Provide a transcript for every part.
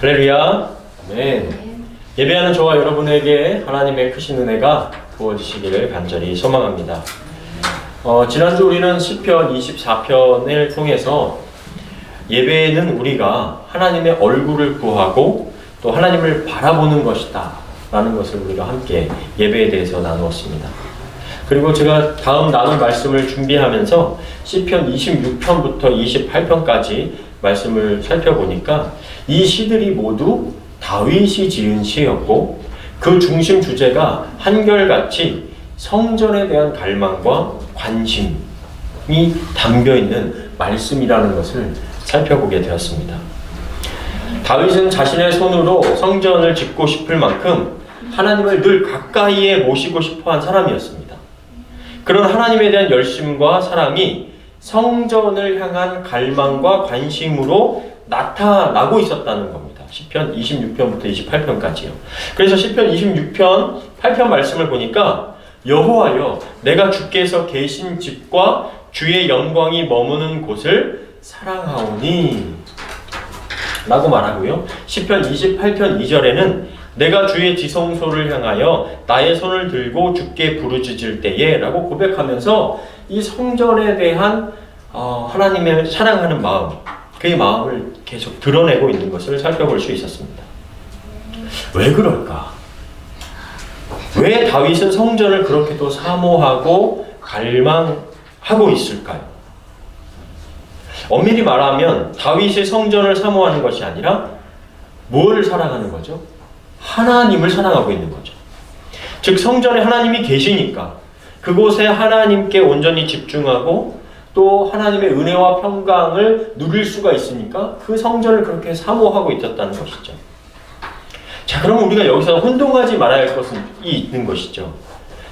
할렐루야. 아멘. 예배하는 저와 여러분에게 하나님의 크신 은혜가 부어지시기를 간절히 소망합니다. 어, 지난주 우리는 시편 24편을 통해서 예배는 우리가 하나님의 얼굴을 구하고 또 하나님을 바라보는 것이다 라는 것을 우리가 함께 예배에 대해서 나누었습니다. 그리고 제가 다음 나눌 말씀을 준비하면서 시편 26편부터 28편까지 말씀을 살펴보니까 이 시들이 모두 다윗이 지은 시였고 그 중심 주제가 한결같이 성전에 대한 갈망과 관심이 담겨 있는 말씀이라는 것을 살펴보게 되었습니다. 다윗은 자신의 손으로 성전을 짓고 싶을 만큼 하나님을 늘 가까이에 모시고 싶어 한 사람이었습니다. 그런 하나님에 대한 열심과 사랑이 성전을 향한 갈망과 관심으로 나타나고 있었다는 겁니다. 10편 26편부터 28편까지요. 그래서 10편 26편 8편 말씀을 보니까 여호와여 내가 주께서 계신 집과 주의 영광이 머무는 곳을 사랑하오니 라고 말하고요. 10편 28편 2절에는 내가 주의 지성소를 향하여 나의 손을 들고 주께 부르짖을 때에 라고 고백하면서 이 성전에 대한 어, 하나님의 사랑하는 마음, 그의 마음을 계속 드러내고 있는 것을 살펴볼 수 있었습니다. 왜 그럴까? 왜 다윗은 성전을 그렇게도 사모하고 갈망하고 있을까요? 엄밀히 말하면 다윗이 성전을 사모하는 것이 아니라 무엇을 사랑하는 거죠? 하나님을 사랑하고 있는 거죠. 즉 성전에 하나님이 계시니까 그곳에 하나님께 온전히 집중하고 또 하나님의 은혜와 평강을 누릴 수가 있으니까 그 성전을 그렇게 사모하고 있었다는 것이죠. 자, 그럼 우리가 여기서 혼동하지 말아야 할 것은 이 있는 것이죠.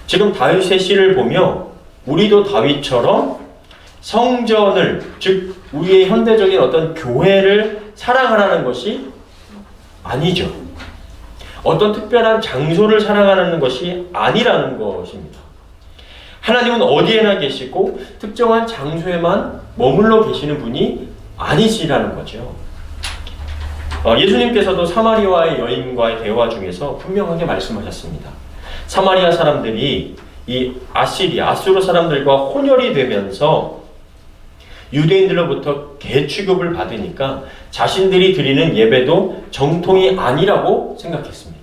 지금 다윗의 시를 보며 우리도 다윗처럼 성전을 즉 우리의 현대적인 어떤 교회를 사랑하라는 것이 아니죠. 어떤 특별한 장소를 사랑하는 것이 아니라는 것입니다. 하나님은 어디에나 계시고 특정한 장소에만 머물러 계시는 분이 아니시라는 거죠. 어, 예수님께서도 사마리아의 여인과의 대화 중에서 분명하게 말씀하셨습니다. 사마리아 사람들이 이 아시리아, 아수르 사람들과 혼혈이 되면서 유대인들로부터 개취급을 받으니까 자신들이 드리는 예배도 정통이 아니라고 생각했습니다.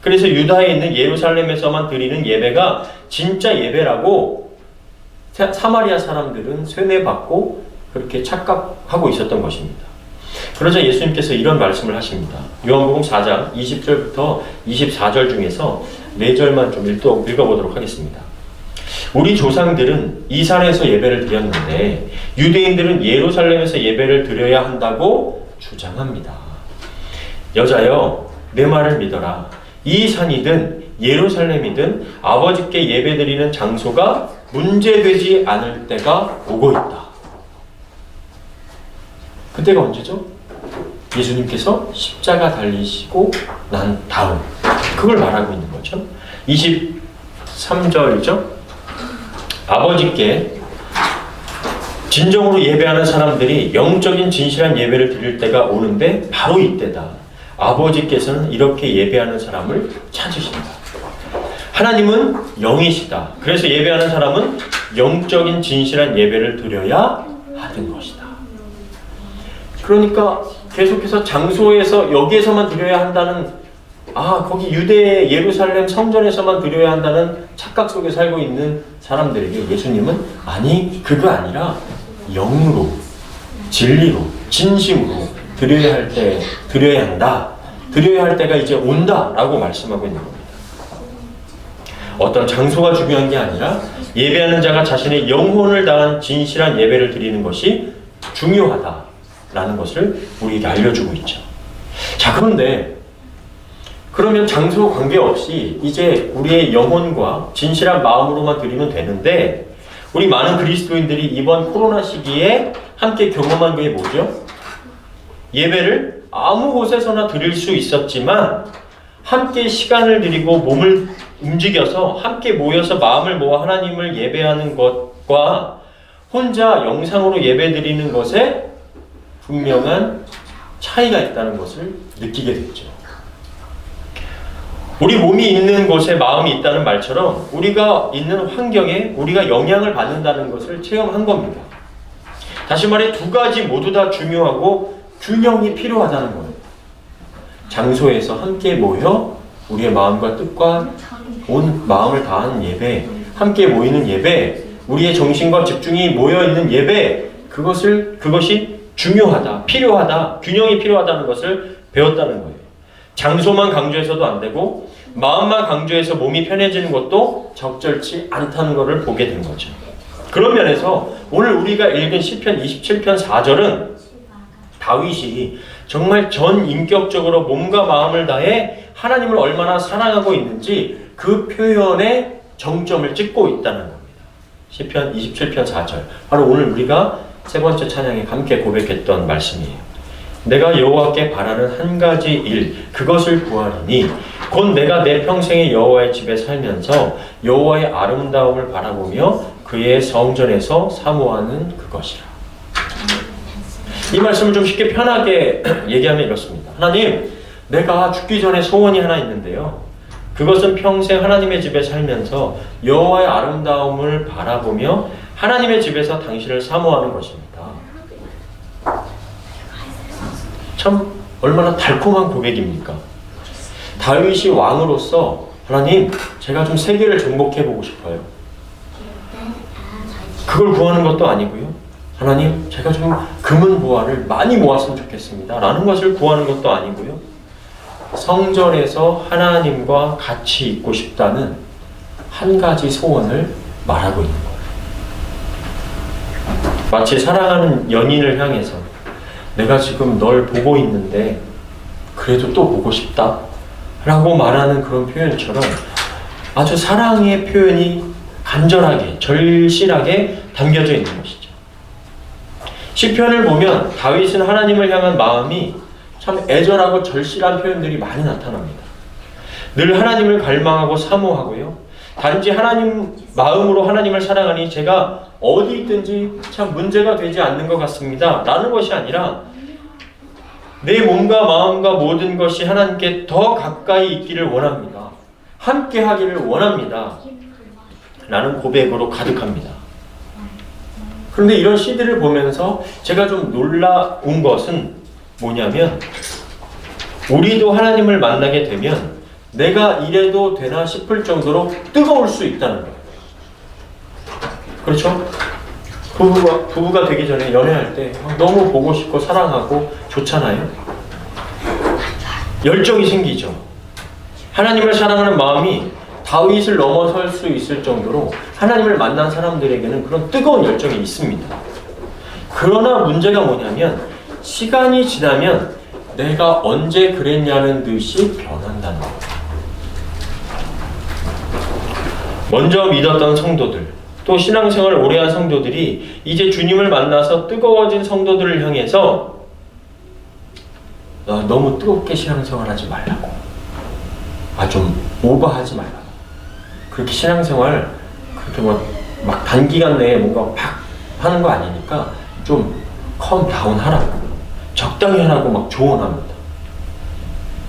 그래서 유다에 있는 예루살렘에서만 드리는 예배가 진짜 예배라고 사마리아 사람들은 쇠뇌받고 그렇게 착각하고 있었던 것입니다. 그러자 예수님께서 이런 말씀을 하십니다. 요한복음 4장 20절부터 24절 중에서 4절만 좀 읽어, 읽어보도록 하겠습니다. 우리 조상들은 이 산에서 예배를 드렸는데 유대인들은 예루살렘에서 예배를 드려야 한다고 주장합니다. 여자여 내 말을 믿어라. 이 산이든 예루살렘이든 아버지께 예배드리는 장소가 문제되지 않을 때가 오고 있다. 그때가 언제죠? 예수님께서 십자가 달리시고 난 다음 그걸 말하고 있는 거죠. 23절이죠. 아버지께 진정으로 예배하는 사람들이 영적인 진실한 예배를 드릴 때가 오는데 바로 이때다. 아버지께서는 이렇게 예배하는 사람을 찾으신다. 하나님은 영이시다. 그래서 예배하는 사람은 영적인 진실한 예배를 드려야 하는 것이다. 그러니까 계속해서 장소에서 여기에서만 드려야 한다는 아 거기 유대 예루살렘 성전에서만 드려야 한다는 착각 속에 살고 있는 사람들에게 예수님은 아니 그거 아니라 영으로 진리로 진심으로 드려야 할 때 드려야 한다 드려야 할 때가 이제 온다라고 말씀하고 있는 겁니다. 어떤 장소가 중요한 게 아니라 예배하는 자가 자신의 영혼을 다한 진실한 예배를 드리는 것이 중요하다라는 것을 우리에게 알려주고 있죠. 자 그런데 그러면 장소 관계없이 이제 우리의 영혼과 진실한 마음으로만 드리면 되는데 우리 많은 그리스도인들이 이번 코로나 시기에 함께 경험한 게 뭐죠? 예배를 아무 곳에서나 드릴 수 있었지만 함께 시간을 드리고 몸을 움직여서 함께 모여서 마음을 모아 하나님을 예배하는 것과 혼자 영상으로 예배 드리는 것에 분명한 차이가 있다는 것을 느끼게 됐죠. 우리 몸이 있는 곳에 마음이 있다는 말처럼 우리가 있는 환경에 우리가 영향을 받는다는 것을 체험한 겁니다. 다시 말해 두 가지 모두 다 중요하고 균형이 필요하다는 거예요. 장소에서 함께 모여 우리의 마음과 뜻과 온 마음을 다하는 예배, 함께 모이는 예배, 우리의 정신과 집중이 모여 있는 예배, 그것을 그것이 중요하다, 필요하다, 균형이 필요하다는 것을 배웠다는 거예요. 장소만 강조해서도 안 되고 마음만 강조해서 몸이 편해지는 것도 적절치 않다는 것을 보게 된 거죠. 그런 면에서 오늘 우리가 읽은 시편 27편 4절은 다윗이 정말 전 인격적으로 몸과 마음을 다해 하나님을 얼마나 사랑하고 있는지 그 표현에 정점을 찍고 있다는 겁니다. 시편 27편 4절. 바로 오늘 우리가 세 번째 찬양에 함께 고백했던 말씀이에요. 내가 여호와께 바라는 한 가지 일 그것을 구하리니 곧 내가 내 평생에 여호와의 집에 살면서 여호와의 아름다움을 바라보며 그의 성전에서 사모하는 그것이라. 이 말씀을 좀 쉽게 편하게 얘기하면 이렇습니다. 하나님, 내가 죽기 전에 소원이 하나 있는데요. 그것은 평생 하나님의 집에 살면서 여호와의 아름다움을 바라보며 하나님의 집에서 당신을 사모하는 것입니다. 참 얼마나 달콤한 고백입니까? 다윗이 왕으로서 하나님, 제가 좀 세계를 정복해 보고 싶어요. 그걸 구하는 것도 아니고요. 하나님, 제가 좀 금은 보화를 많이 모았으면 좋겠습니다. 라는 것을 구하는 것도 아니고요. 성전에서 하나님과 같이 있고 싶다는 한 가지 소원을 말하고 있는 거예요. 마치 사랑하는 연인을 향해서 내가 지금 널 보고 있는데 그래도 또 보고 싶다. 라고 말하는 그런 표현처럼 아주 사랑의 표현이 간절하게, 절실하게 담겨져 있는 것이죠. 시편을 보면 다윗은 하나님을 향한 마음이 참 애절하고 절실한 표현들이 많이 나타납니다. 늘 하나님을 갈망하고 사모하고요. 단지 하나님 마음으로 하나님을 사랑하니 제가 어디 있든지 참 문제가 되지 않는 것 같습니다. 라는 것이 아니라 내 몸과 마음과 모든 것이 하나님께 더 가까이 있기를 원합니다. 함께 하기를 원합니다. 라는 고백으로 가득합니다. 그런데 이런 시들을 보면서 제가 좀 놀라운 것은 뭐냐면 우리도 하나님을 만나게 되면 내가 이래도 되나 싶을 정도로 뜨거울 수 있다는 거예요. 그렇죠? 부부가, 부부가 되기 전에 연애할 때 너무 보고 싶고 사랑하고 좋잖아요. 열정이 생기죠. 하나님을 사랑하는 마음이 다윗을 넘어설 수 있을 정도로 하나님을 만난 사람들에게는 그런 뜨거운 열정이 있습니다. 그러나 문제가 뭐냐면 시간이 지나면 내가 언제 그랬냐는 듯이 변한다는 거예요. 먼저 믿었던 성도들, 또 신앙생활을 오래 한 성도들이 이제 주님을 만나서 뜨거워진 성도들을 향해서 아, 너무 뜨겁게 신앙생활하지 말라고. 아, 좀 오버하지 말라고. 그렇게 신앙생활 그렇게 뭐 막 단기간 내에 뭔가 팍 하는 거 아니니까 좀 컴다운 하라고. 적당히 하라고 막 조언합니다.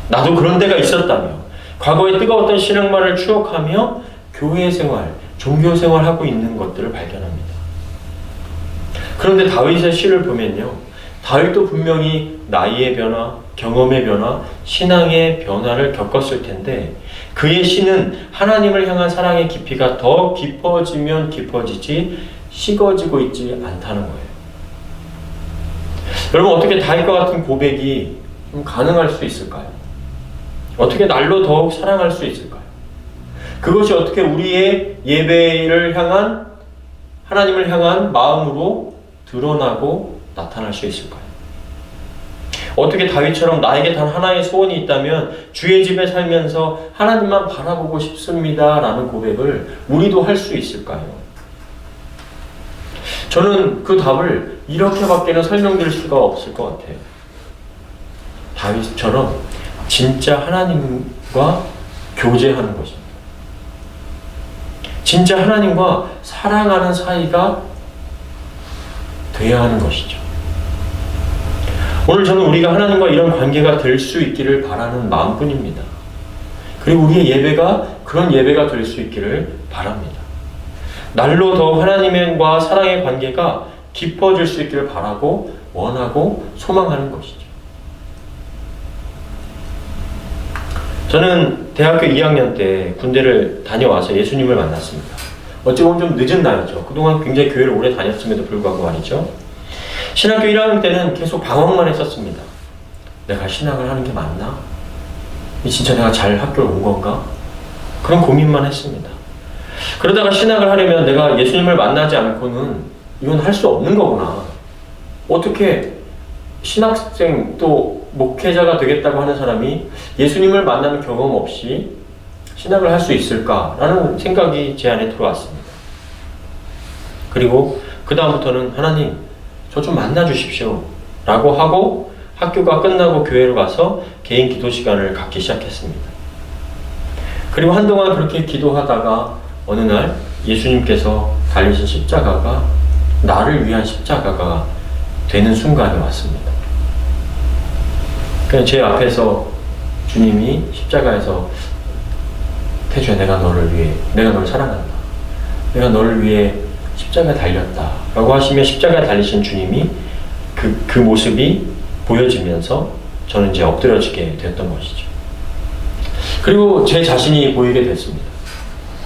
나도 그런 데가 있었다며. 과거의 뜨거웠던 신앙만을 추억하며 교회 생활, 종교 생활 하고 있는 것들을 발견합니다. 그런데 다윗의 시를 보면요. 다윗도 분명히 나이의 변화, 경험의 변화, 신앙의 변화를 겪었을 텐데 그의 시는 하나님을 향한 사랑의 깊이가 더 깊어지면 깊어지지 식어지고 있지 않다는 거예요. 여러분 어떻게 다윗과 같은 고백이 좀 가능할 수 있을까요? 어떻게 날로 더욱 사랑할 수 있을까요? 그것이 어떻게 우리의 예배를 향한 하나님을 향한 마음으로 드러나고 나타날 수 있을까요? 어떻게 다윗처럼 나에게 단 하나의 소원이 있다면 주의 집에 살면서 하나님만 바라보고 싶습니다. 라는 고백을 우리도 할 수 있을까요? 저는 그 답을 이렇게밖에는 설명드릴 수가 없을 것 같아요. 다윗처럼 진짜 하나님과 교제하는 것입니다. 진짜 하나님과 사랑하는 사이가 돼야 하는 것이죠. 오늘 저는 우리가 하나님과 이런 관계가 될 수 있기를 바라는 마음뿐입니다. 그리고 우리의 예배가 그런 예배가 될 수 있기를 바랍니다. 날로 더 하나님과 사랑의 관계가 깊어질 수 있기를 바라고 원하고 소망하는 것이죠. 저는 대학교 2학년 때 군대를 다녀와서 예수님을 만났습니다. 어찌 보면 좀 늦은 나이죠. 그동안 굉장히 교회를 오래 다녔음에도 불구하고 말이죠. 신학교 1학년 때는 계속 방황만 했었습니다. 내가 신학을 하는 게 맞나? 진짜 내가 잘 학교를 온 건가? 그런 고민만 했습니다. 그러다가 신학을 하려면 내가 예수님을 만나지 않고는 이건 할 수 없는 거구나. 어떻게 신학생 또 목회자가 되겠다고 하는 사람이 예수님을 만나는 경험 없이 신학을 할 수 있을까라는 생각이 제 안에 들어왔습니다. 그리고 그 다음부터는 하나님 저 좀 만나 주십시오 라고 하고 학교가 끝나고 교회로 가서 개인 기도 시간을 갖기 시작했습니다. 그리고 한동안 그렇게 기도하다가 어느 날 예수님께서 달리신 십자가가 나를 위한 십자가가 되는 순간이 왔습니다. 그냥 제 앞에서 주님이 십자가에서 태주야 내가 너를 위해 내가 너를 사랑한다. 내가 너를 위해 십자가에 달렸다. 라고 하시며 십자가에 달리신 주님이 그, 그 모습이 보여지면서 저는 이제 엎드려지게 됐던 것이죠. 그리고 제 자신이 보이게 됐습니다.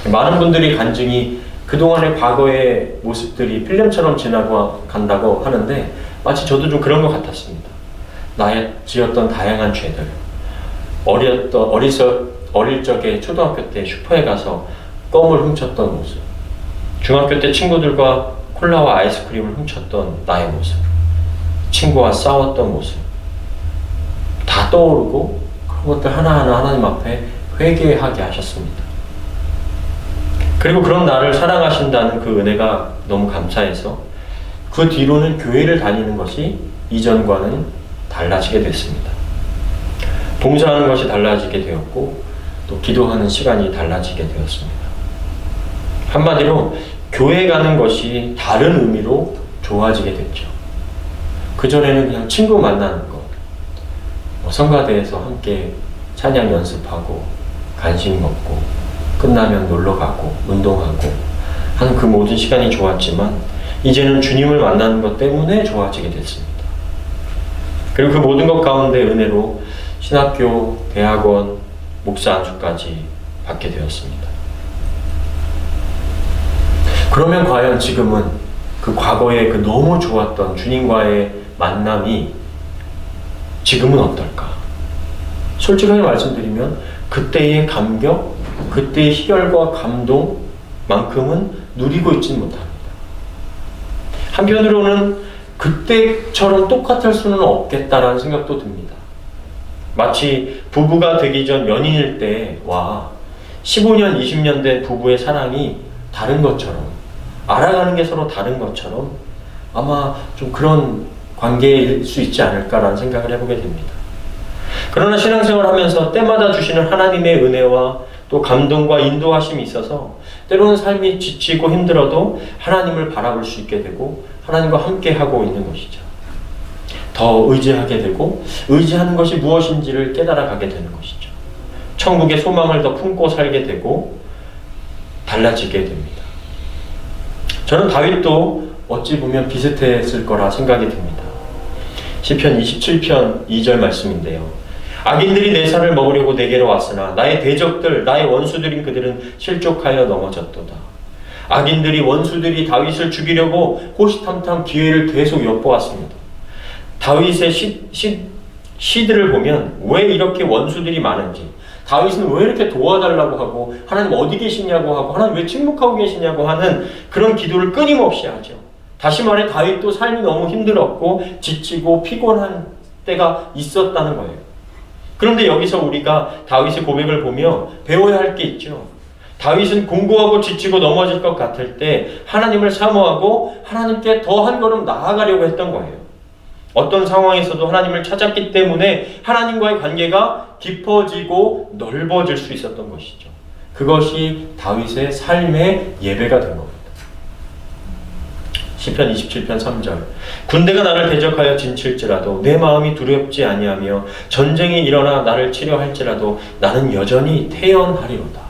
많은 분들이 간증이 그동안의 과거의 모습들이 필름처럼 지나고 간다고 하는데 마치 저도 좀 그런 것 같았습니다. 나의 지었던 다양한 죄들, 어렸던, 어리서, 어릴 적에 초등학교 때 슈퍼에 가서 껌을 훔쳤던 모습, 중학교 때 친구들과 콜라와 아이스크림을 훔쳤던 나의 모습, 친구와 싸웠던 모습, 다 떠오르고 그런 것들 하나하나 하나님 앞에 회개하게 하셨습니다. 그리고 그런 나를 사랑하신다는 그 은혜가 너무 감사해서 그 뒤로는 교회를 다니는 것이 이전과는 달라지게 됐습니다. 봉사하는 것이 달라지게 되었고 또 기도하는 시간이 달라지게 되었습니다. 한마디로 교회 가는 것이 다른 의미로 좋아지게 됐죠. 그전에는 그냥 친구 만나는 것, 뭐 성가대에서 함께 찬양 연습하고 간식 먹고 끝나면 놀러 가고 운동하고 하는 그 모든 시간이 좋았지만 이제는 주님을 만나는 것 때문에 좋아지게 됐습니다. 그리고 그 모든 것 가운데 은혜로 신학교, 대학원, 목사 안수까지 받게 되었습니다. 그러면 과연 지금은 그 과거에 그 너무 좋았던 주님과의 만남이 지금은 어떨까? 솔직하게 말씀드리면 그때의 감격, 그때의 희열과 감동만큼은 누리고 있지는 못합니다. 한편으로는 그때처럼 똑같을 수는 없겠다라는 생각도 듭니다. 마치 부부가 되기 전 연인일 때와 15년, 20년 된 부부의 사랑이 다른 것처럼 알아가는 게 서로 다른 것처럼 아마 좀 그런 관계일 수 있지 않을까라는 생각을 해보게 됩니다. 그러나 신앙생활 하면서 때마다 주시는 하나님의 은혜와 또 감동과 인도하심이 있어서 때로는 삶이 지치고 힘들어도 하나님을 바라볼 수 있게 되고 하나님과 함께 하고 있는 것이죠. 더 의지하게 되고 의지하는 것이 무엇인지를 깨달아 가게 되는 것이죠. 천국의 소망을 더 품고 살게 되고 달라지게 됩니다. 저는 다윗도 어찌 보면 비슷했을 거라 생각이 듭니다. 시편 27편 2절 말씀인데요. 악인들이 내 살을 먹으려고 내게로 왔으나 나의 대적들 나의 원수들인 그들은 실족하여 넘어졌도다. 악인들이 원수들이 다윗을 죽이려고 호시탐탐 기회를 계속 엿보았습니다. 다윗의 시, 시, 시들을 보면 왜 이렇게 원수들이 많은지 다윗은 왜 이렇게 도와달라고 하고 하나님 어디 계시냐고 하고 하나님 왜 침묵하고 계시냐고 하는 그런 기도를 끊임없이 하죠. 다시 말해 다윗도 삶이 너무 힘들었고 지치고 피곤한 때가 있었다는 거예요. 그런데 여기서 우리가 다윗의 고백을 보며 배워야 할 게 있죠. 다윗은 공고하고 지치고 넘어질 것 같을 때 하나님을 사모하고 하나님께 더 한 걸음 나아가려고 했던 거예요. 어떤 상황에서도 하나님을 찾았기 때문에 하나님과의 관계가 깊어지고 넓어질 수 있었던 것이죠. 그것이 다윗의 삶의 예배가 된 겁니다. 시편 27편 3절 군대가 나를 대적하여 진칠지라도 내 마음이 두렵지 아니하며 전쟁이 일어나 나를 치료할지라도 나는 여전히 태연하리로다.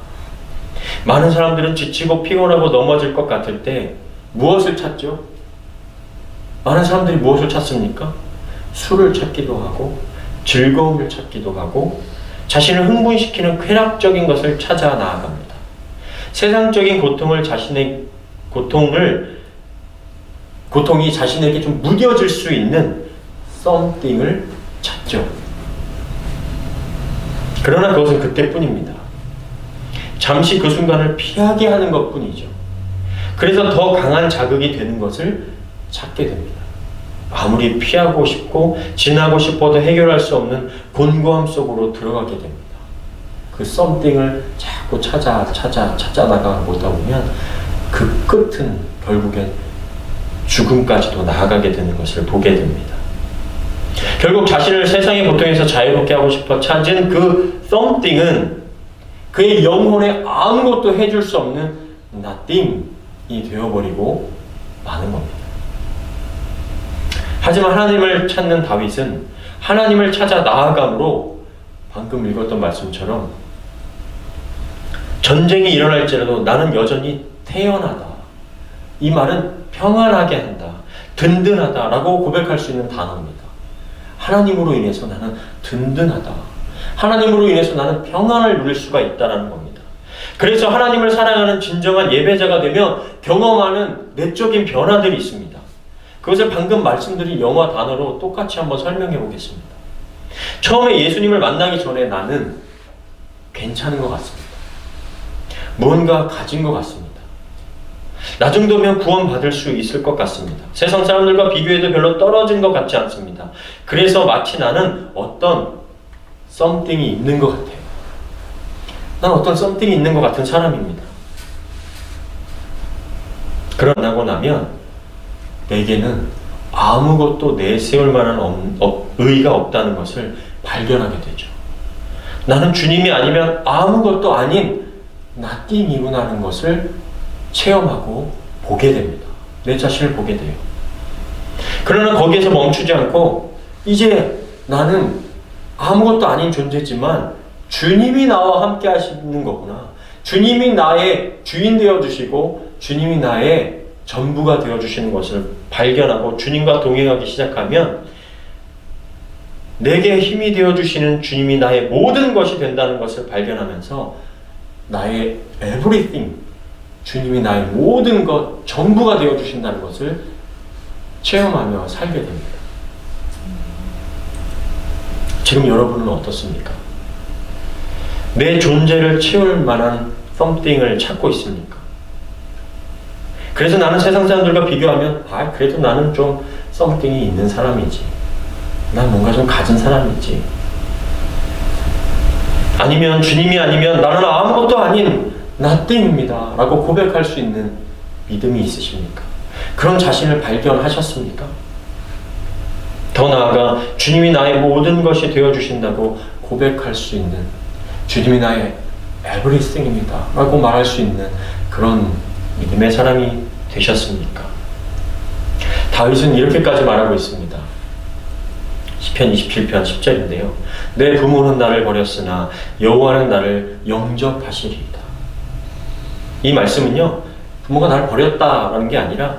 많은 사람들은 지치고 피곤하고 넘어질 것 같을 때 무엇을 찾죠? 많은 사람들이 무엇을 찾습니까? 술을 찾기도 하고 즐거움을 찾기도 하고 자신을 흥분시키는 쾌락적인 것을 찾아 나아갑니다. 세상적인 고통을 자신의 고통을 고통이 자신에게 좀 무뎌질 수 있는 something을 찾죠. 그러나 그것은 그때뿐입니다. 잠시 그 순간을 피하게 하는 것 뿐이죠. 그래서 더 강한 자극이 되는 것을 찾게 됩니다. 아무리 피하고 싶고 지나고 싶어도 해결할 수 없는 곤고함 속으로 들어가게 됩니다. 그 썸띵을 자꾸 찾아 찾아 찾아 나가보다 보면 그 끝은 결국엔 죽음까지도 나아가게 되는 것을 보게 됩니다. 결국 자신을 세상의 고통에서 자유롭게 하고 싶어 찾은 그 썸띵은 그의 영혼에 아무것도 해줄 수 없는 nothing이 되어버리고 마는 겁니다. 하지만 하나님을 찾는 다윗은 하나님을 찾아 나아감으로 방금 읽었던 말씀처럼 전쟁이 일어날지라도 나는 여전히 태연하다. 이 말은 평안하게 한다. 든든하다라고 고백할 수 있는 단어입니다. 하나님으로 인해서 나는 든든하다. 하나님으로 인해서 나는 평안을 누릴 수가 있다라는 겁니다. 그래서 하나님을 사랑하는 진정한 예배자가 되면 경험하는 내적인 변화들이 있습니다. 그것을 방금 말씀드린 영어 단어로 똑같이 한번 설명해 보겠습니다. 처음에 예수님을 만나기 전에 나는 괜찮은 것 같습니다. 무언가 가진 것 같습니다. 나 정도면 구원받을 수 있을 것 같습니다. 세상 사람들과 비교해도 별로 떨어진 것 같지 않습니다. 그래서 마치 나는 어떤 썸띵이 있는 것 같아요. 난 어떤 썸띵이 있는 것 같은 사람입니다. 그러고 나면 내게는 아무것도 내세울 만한 의의가 없다는 것을 발견하게 되죠. 나는 주님이 아니면 아무것도 아닌 나띵이구나는 것을 체험하고 보게 됩니다. 내 자신을 보게 돼요. 그러나 거기에서 멈추지 않고 이제 나는 아무것도 아닌 존재지만 주님이 나와 함께 하시는 거구나. 주님이 나의 주인 되어 주시고 주님이 나의 전부가 되어 주시는 것을 발견하고 주님과 동행하기 시작하면 내게 힘이 되어 주시는 주님이 나의 모든 것이 된다는 것을 발견하면서 나의 everything 주님이 나의 모든 것 전부가 되어 주신다는 것을 체험하며 살게 됩니다. 지금 여러분은 어떻습니까? 내 존재를 채울 만한 something을 찾고 있습니까? 그래서 나는 세상 사람들과 비교하면 아 그래도 나는 좀 something이 있는 사람이지. 난 뭔가 좀 가진 사람이지. 아니면 주님이 아니면 나는 아무것도 아닌 nothing입니다. 라고 고백할 수 있는 믿음이 있으십니까? 그런 자신을 발견하셨습니까? 더 나아가 주님이 나의 모든 것이 되어 주신다고 고백할 수 있는 주님이 나의 everything입니다. 라고 말할 수 있는 그런 믿음의 사람이 되셨습니까? 다윗은 이렇게까지 말하고 있습니다. 시편 27편 10절인데요. 내 부모는 나를 버렸으나 여호와는 나를 영접하시리이다. 이 말씀은요. 부모가 나를 버렸다라는 게 아니라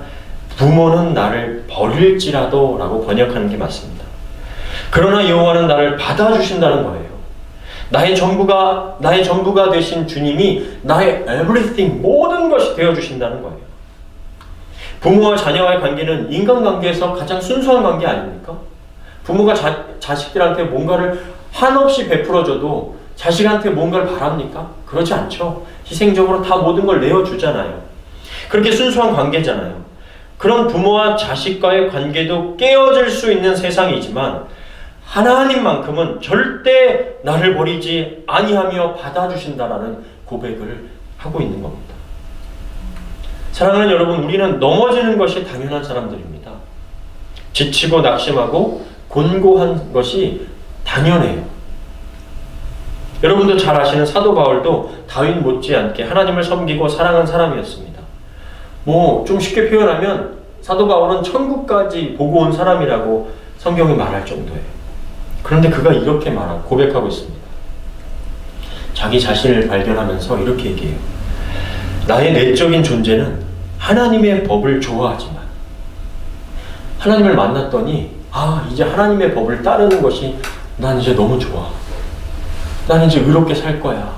부모는 나를 버릴지라도 라고 번역하는 게 맞습니다. 그러나 여호와는 나를 받아주신다는 거예요. 나의 전부가 나의 전부가 되신 주님이 나의 everything 모든 것이 되어 주신다는 거예요. 부모와 자녀와의 관계는 인간관계에서 가장 순수한 관계 아닙니까? 부모가 자, 자식들한테 뭔가를 한없이 베풀어줘도 자식한테 뭔가를 바랍니까? 그렇지 않죠. 희생적으로 다 모든 걸 내어주잖아요. 그렇게 순수한 관계잖아요. 그런 부모와 자식과의 관계도 깨어질 수 있는 세상이지만 하나님만큼은 절대 나를 버리지 아니하며 받아주신다라는 고백을 하고 있는 겁니다. 사랑하는 여러분, 우리는 넘어지는 것이 당연한 사람들입니다. 지치고 낙심하고 곤고한 것이 당연해요. 여러분도 잘 아시는 사도 바울도 다윗 못지않게 하나님을 섬기고 사랑한 사람이었습니다. 뭐 좀 쉽게 표현하면 사도 바울은 천국까지 보고 온 사람이라고 성경이 말할 정도예요. 그런데 그가 이렇게 말하고 고백하고 있습니다. 자기 자신을 발견하면서 이렇게 얘기해요. 나의 내적인 존재는 하나님의 법을 좋아하지만 하나님을 만났더니 아 이제 하나님의 법을 따르는 것이 난 이제 너무 좋아. 난 이제 의롭게 살 거야.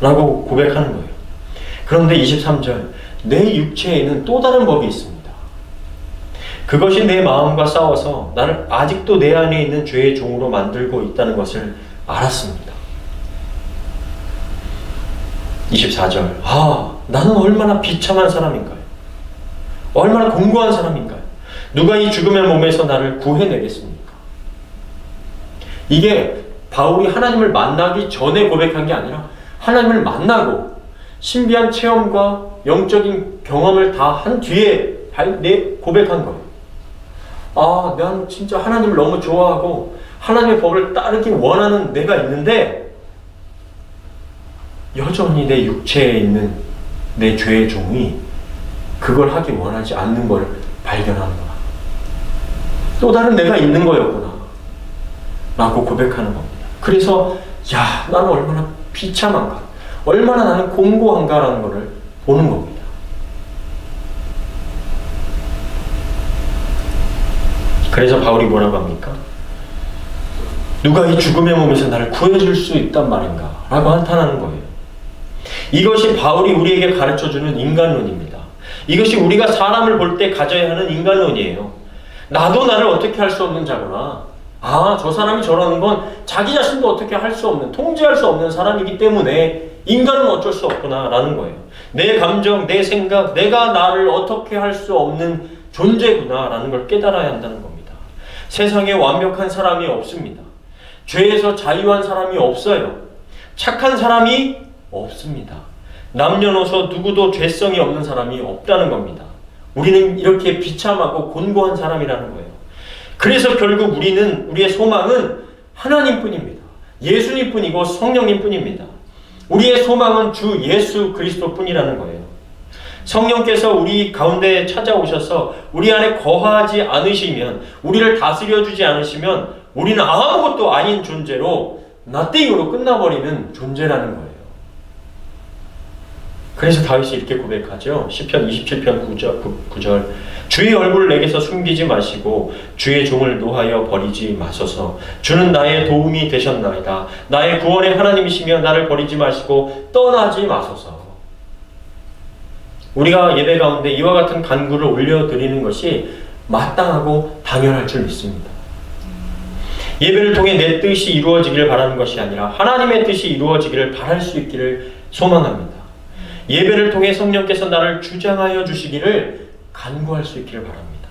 라고 고백하는 거예요. 그런데 23절 내 육체에는 또 다른 법이 있습니다. 그것이 내 마음과 싸워서 나를 아직도 내 안에 있는 죄의 종으로 만들고 있다는 것을 알았습니다. 24절. 아, 나는 얼마나 비참한 사람인가요? 얼마나 공고한 사람인가요? 누가 이 죽음의 몸에서 나를 구해내겠습니까? 이게 바울이 하나님을 만나기 전에 고백한 게 아니라 하나님을 만나고 신비한 체험과 영적인 경험을 다 한 뒤에 내 고백한 거예요. 아, 난 진짜 하나님을 너무 좋아하고 하나님의 법을 따르기 원하는 내가 있는데 여전히 내 육체에 있는 내 죄의 종이 그걸 하기 원하지 않는 걸 발견하는구나. 또 다른 내가 있는 거였구나. 라고 고백하는 겁니다. 그래서, 야, 나는 얼마나 비참한가. 얼마나 나는 공고한가라는 것을 보는 겁니다. 그래서 바울이 뭐라고 합니까? 누가 이 죽음의 몸에서 나를 구해줄 수 있단 말인가? 라고 한탄하는 거예요. 이것이 바울이 우리에게 가르쳐 주는 인간론입니다. 이것이 우리가 사람을 볼 때 가져야 하는 인간론이에요. 나도 나를 어떻게 할 수 없는 자구나. 아, 저 사람이 저러는 건 자기 자신도 어떻게 할 수 없는, 통제할 수 없는 사람이기 때문에 인간은 어쩔 수 없구나. 라는 거예요. 내 감정, 내 생각, 내가 나를 어떻게 할 수 없는 존재구나. 라는 걸 깨달아야 한다는 겁니다. 세상에 완벽한 사람이 없습니다. 죄에서 자유한 사람이 없어요. 착한 사람이 없습니다. 남녀노소 누구도 죄성이 없는 사람이 없다는 겁니다. 우리는 이렇게 비참하고 곤고한 사람이라는 거예요. 그래서 결국 우리는 우리의 소망은 하나님 뿐입니다. 예수님 뿐이고 성령님 뿐입니다. 우리의 소망은 주 예수 그리스도 뿐이라는 거예요. 성령께서 우리 가운데 찾아오셔서 우리 안에 거하지 않으시면, 우리를 다스려 주지 않으시면, 우리는 아무것도 아닌 존재로 나띵으로 끝나버리는 존재라는 거예요. 그래서 다윗이 이렇게 고백하죠. 시편 27편 9절, 9 절. 주의 얼굴을 내게서 숨기지 마시고 주의 종을 노하여 버리지 마소서. 주는 나의 도움이 되셨나이다. 나의 구원의 하나님이시며 나를 버리지 마시고 떠나지 마소서. 우리가 예배 가운데 이와 같은 간구를 올려드리는 것이 마땅하고 당연할 줄 믿습니다. 예배를 통해 내 뜻이 이루어지기를 바라는 것이 아니라 하나님의 뜻이 이루어지기를 바랄 수 있기를 소망합니다. 예배를 통해 성령께서 나를 주장하여 주시기를 간구할 수 있기를 바랍니다.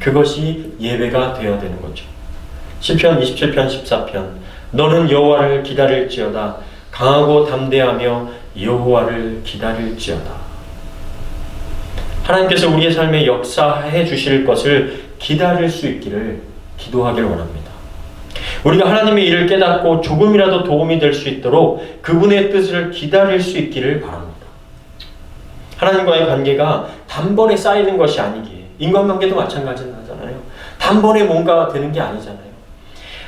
그것이 예배가 되어야 되는 거죠. 시편 27편 14편 너는 여호와를 기다릴지어다 강하고 담대하며 여호와를 기다릴지어다 하나님께서 우리의 삶에 역사해 주실 것을 기다릴 수 있기를 기도하길 원합니다. 우리가 하나님의 일을 깨닫고 조금이라도 도움이 될 수 있도록 그분의 뜻을 기다릴 수 있기를 바랍니다. 하나님과의 관계가 단번에 쌓이는 것이 아니기에 인간관계도 마찬가지잖아요. 단번에 뭔가 되는 게 아니잖아요.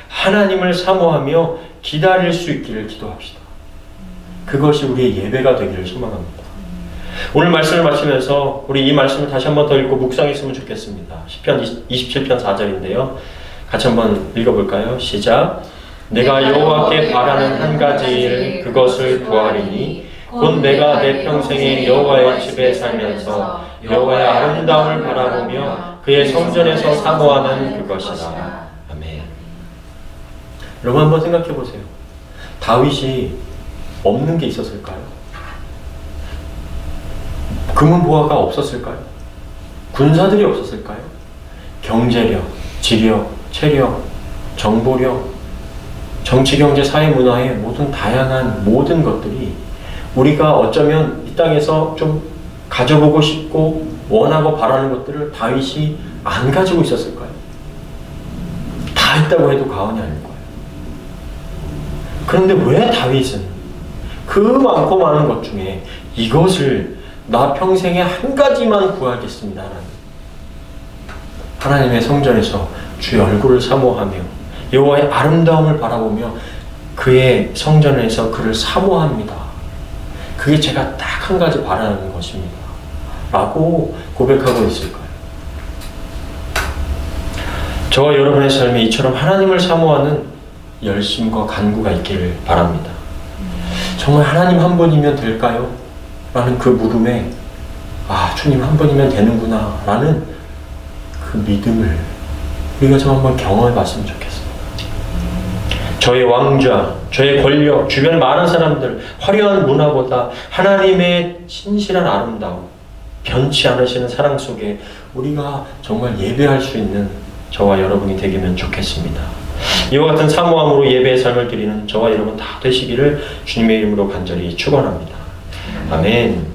하나님을 사모하며 기다릴 수 있기를 기도합시다. 그것이 우리의 예배가 되기를 소망합니다. 오늘 말씀을 마치면서 우리 이 말씀을 다시 한번 더 읽고 묵상했으면 좋겠습니다. 10편 27편 4절인데요. 같이 한번 읽어볼까요? 시작. 내가 여호와께 바라는 한 가지 일 그것을 구하리니 곧 내가 내 평생에 여호와의 집에 살면서 여호와의 아름다움을 바라보며 그의 성전에서 사모하는 그것이다. 아멘. 여러분 한번 생각해 보세요. 다윗이 없는 게 있었을까요? 금은 보화가 없었을까요? 군사들이 없었을까요? 경제력, 지력, 체력, 정보력, 정치, 경제, 사회, 문화의 모든 다양한 모든 것들이 우리가 어쩌면 이 땅에서 좀 가져보고 싶고 원하고 바라는 것들을 다윗이 안 가지고 있었을까요? 다 있다고 해도 과언이 아닐 거예요. 그런데 왜 다윗은 그 많고 많은 것 중에 이것을 나 평생에 한 가지만 구하겠습니다. 하나님의 성전에서 주의 얼굴을 사모하며 여호와의 아름다움을 바라보며 그의 성전에서 그를 사모합니다. 그게 제가 딱 한 가지 바라는 것입니다. 라고 고백하고 있을 거예요. 저와 여러분의 삶에 이처럼 하나님을 사모하는 열심과 간구가 있기를 바랍니다. 정말 하나님 한 분이면 될까요? 라는 그 물음에 아 주님 한 분이면 되는구나 라는 그 믿음을 우리가 좀 한번 경험해 봤으면 좋겠습니다. 저의 왕좌, 저의 권력, 주변 많은 사람들, 화려한 문화보다 하나님의 신실한 아름다움, 변치 않으시는 사랑 속에 우리가 정말 예배할 수 있는 저와 여러분이 되기면 좋겠습니다. 이와 같은 사모함으로 예배의 삶을 드리는 저와 여러분 다 되시기를 주님의 이름으로 간절히 축원합니다. 아멘.